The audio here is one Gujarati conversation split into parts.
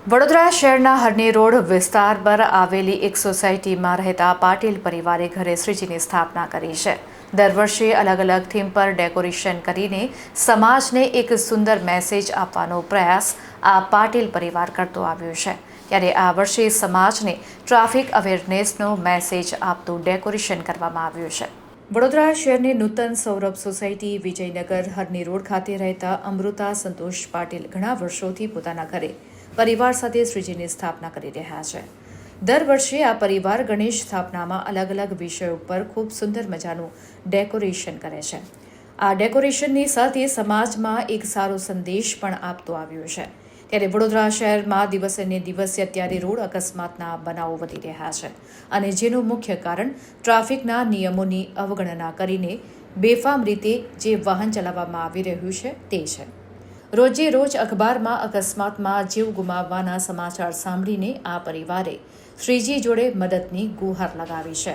વડોદરા શહેરના હરની રોડ વિસ્તાર પર આવેલી એક સોસાયટીમાં રહેતા પાટીલ પરિવારે ઘરે શ્રીજીની સ્થાપના કરી છે. દર વર્ષે અલગ અલગ થીમ પર ડેકોરેશન કરીને સમાજને એક સુંદર મેસેજ આપવાનો પ્રયાસ આ પાટીલ પરિવાર કરતો આવ્યો છે. ત્યારે આ વર્ષે સમાજને ટ્રાફિક અવેરનેસનો મેસેજ આપતું ડેકોરેશન કરવામાં આવ્યું છે. વડોદરા શહેરની નૂતન સૌરભ સોસાયટી વિજયનગર હરની રોડ ખાતે રહેતા અમૃતા સંતોષ પાટીલ ઘણા વર્ષોથી પોતાના ઘરે પરિવાર સાથે શ્રીજીની સ્થાપના કરી રહ્યા છે. દર વર્ષે આ પરિવાર ગણેશ સ્થાપનામાં અલગ અલગ વિષયો ઉપર ખૂબ સુંદર મજાનું ડેકોરેશન કરે છે. આ ડેકોરેશનની સાથે સમાજમાં એક સારો સંદેશ પણ આપતો આવ્યો છે. ત્યારે વડોદરા શહેરમાં દિવસે ને દિવસે અત્યારે રોડ અકસ્માતના બનાવો વધી રહ્યા છે અને જેનું મુખ્ય કારણ ટ્રાફિકના નિયમોની અવગણના કરીને બેફામ રીતે જે વાહન ચલાવવામાં આવી રહ્યું છે તે છે. રોજે રોજ અખબારમાં અકસ્માતમાં જીવ ગુમાવવાના સમાચાર સાંભળીને આ પરિવારે શ્રીજી જોડે મદદની ગુહાર લગાવી છે.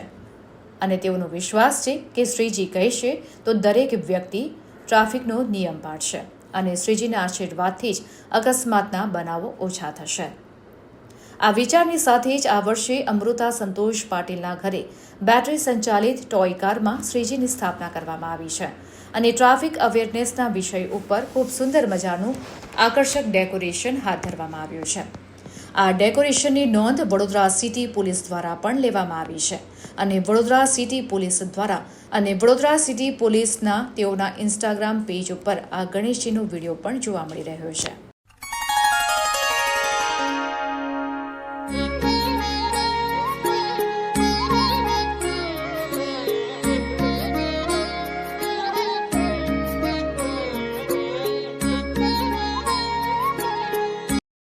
અને તેઓનો વિશ્વાસ છે કે શ્રીજી કહેશે તો દરેક વ્યક્તિ ટ્રાફિકનો નિયમ પાડશે અને શ્રીજીના આશીર્વાદથી જ અકસ્માતના બનાવો ઓછા થશે. આ વિચારની સાથે જ આ વર્ષે અમૃતા સંતોષ પાટીલના ઘરે બેટરી સંચાલિત ટોય કારમાં શ્રીજીની સ્થાપના કરવામાં આવી છે અને ટ્રાફિક અવેરનેસના વિષય ઉપર ખૂબ સુંદર મજાનું આકર્ષક ડેકોરેશન હાથ ધરવામાં આવ્યું છે. આ ડેકોરેશનની નોંધ વડોદરા સિટી પોલીસ દ્વારા પણ લેવામાં આવી છે અને વડોદરા સિટી પોલીસ દ્વારા અને વડોદરા સિટી પોલીસના તેઓના ઇન્સ્ટાગ્રામ પેજ ઉપર આ ગણેશજીનો વીડિયો પણ જોવા મળી રહ્યો છે.